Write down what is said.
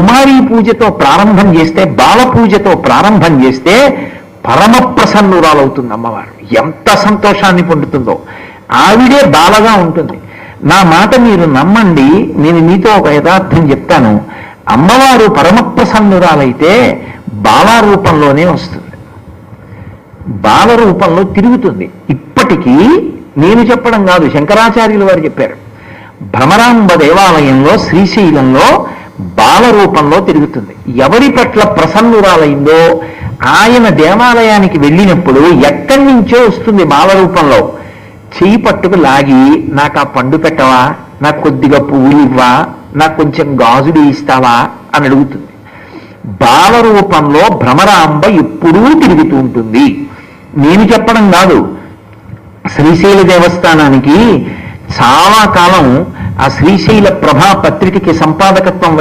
కుమారీ పూజతో ప్రారంభం చేస్తే బాల పూజతో ప్రారంభం చేస్తే పరమ ప్రసన్నురాలవుతుంది అమ్మవారు. ఎంత సంతోషాన్ని పొందుతుందో. ఆవిడే బాలగా ఉంటుంది. నా మాట మీరు నమ్మండి నేను మీతో ఒక యథార్థం చెప్తాను. అమ్మవారు పరమ ప్రసన్నురాలైతే బాల రూపంలోనే వస్తుంది. బాల రూపంలో తిరుగుతుంది. ఇప్పటికీ నేను చెప్పడం కాదు శంకరాచార్యులు వారు చెప్పారు. భ్రమరాంబ దేవాలయంలో శ్రీశైలంలో బాల రూపంలో తిరుగుతుంది. ఎవరి పట్ల ప్రసన్నురాలైందో ఆయన దేవాలయానికి వెళ్ళినప్పుడు ఎక్కడి నుంచో వస్తుంది బాల రూపంలో చేయి పట్టుకు లాగి నాకు ఆ పండు పెట్టవా? నాకు కొద్దిగా పువ్వులు ఇవ్వా? నాకు కొంచెం గాజులు ఇస్తావా? అని అడుగుతుంది. బాల రూపంలో భ్రమరాంబ ఎప్పుడూ తిరుగుతూ ఉంటుంది. నేను చెప్పడం కాదు. శ్రీశైల దేవస్థానానికి చాలా కాలం ఆ శ్రీశైల ప్రభా పత్రికకి సంపాదకత్వం